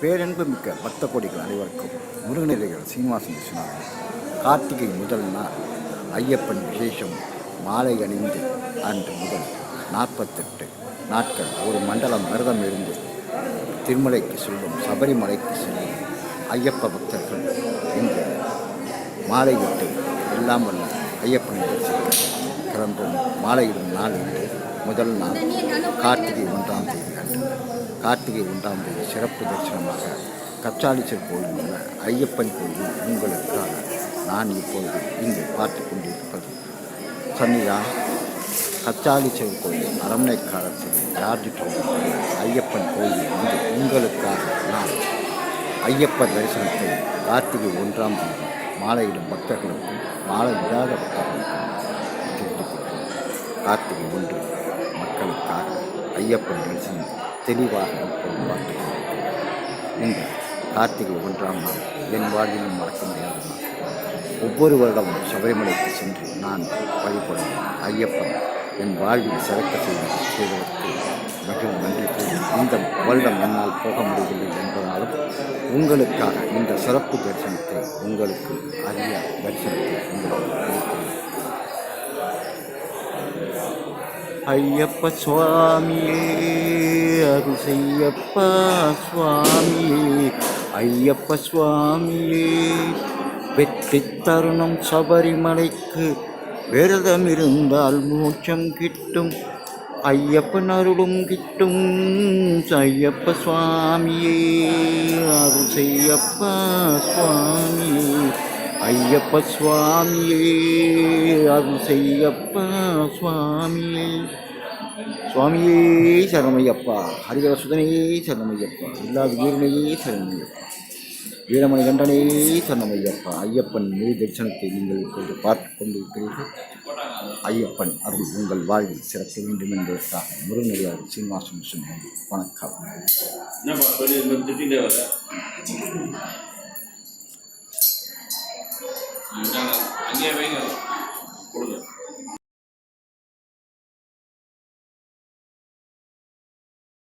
பேரன்பு மிக்க பக்த கோடிகள் அனைவருக்கும் முருகநிலைகள் சீனிவாசன் விஸ்வநாதன் கார்த்திகை முதல் நாள் ஐயப்பன் விசேஷம் மாலை அணிந்து அன்று முதல் நாற்பத்தெட்டு நாட்கள் ஒரு மண்டலம் விரதம் இருந்து திருமலைக்கு செல்லும் சபரிமலைக்கு செல்லும் ஐயப்ப பக்தர்கள் இன்று மாலையிட்டு எல்லாம் வல்ல ஐயப்பனை தரிசிக்க கிளம்பும் மாலையிடும் நாள் என்று முதல் நாள் கார்த்திகை ஒன்றாம் தேதி அன்று. கார்த்திகை ஒன்றாம் தேதி சிறப்பு தரிசனமாக கச்சாலிச்சர் கோயில் உள்ள ஐயப்பன் கோயில் உங்களுக்காக நான் இப்பொழுது இங்கு பார்த்து கொண்டிருப்பது சன்னிதா கச்சாலிச்சர் கோயில் அரண்மனைக்காலத்தில் யார்ஜிட்டு ஐயப்பன் கோயில் வந்து உங்களுக்காக நான் ஐயப்ப தரிசனத்தை கார்த்திகை ஒன்றாம் தேதி மாலையிடும் பக்தர்களுக்கும் மாலை இடாத பக்தர்களுக்கும் கார்த்திகை ஒன்று மக்களுக்காக ஐயப்பன் தரிசனம். தெளிவாக இப்போது பார்த்துக் கார்த்திகை ஒன்றாம் நாள் என் வாழ்விலும் மறக்க முடியாத நாள். ஒவ்வொரு வருடமும் சபரிமலைக்கு சென்று நான் வழிபடும் ஐயப்பன் என் வாழ்வில் சிறக்க செய்து செய்வதற்கு மிகவும் நன்றி கூறி இந்த வருடம் என்னால் போக முடியவில்லை என்பதாலும் உங்களுக்காக இந்த சிறப்பு தரிசனத்தை உங்களுக்கு அரிய தரிசனத்தை உங்களுக்கு ஐயப்ப சுவாமியே. அருள் செய்யப்பா சுவாமியே. ஐயப்ப சுவாமியே. வெற்றி தருணம் சபரிமலைக்கு விரதம் இருந்தால் மோட்சம் கிட்டும். ஐயப்பன் அருளும் கிட்டும். ஐயப்ப சுவாமியே. அருள் செய்யப்பா சுவாமியே. ஐயப்ப சுவாமியே. அருள் செய்யப்பா சுவாமியே. சுவாமியே சரணமையப்பா ஹரிகர சுதனே சரணமையப்பா இல்லாத வீரனையே சரணமையப்பா வீரமணி கண்டனே சரணமையப்பா ஐயப்பன் முழு தரிசனத்தை நீங்கள் இப்பொழுது பார்த்து கொண்டிருக்கிறீர்கள். ஐயப்பன் அருள் உங்கள் வாழ்வில் சிறக்க வேண்டும் என்பதற்காக முருகனடியார் சீனிவாசன் சொன்னேன் வணக்கம். என்னப்பா சொல்லி இந்த திட்டிகிட்டே வர? அங்கேயே வைங்க.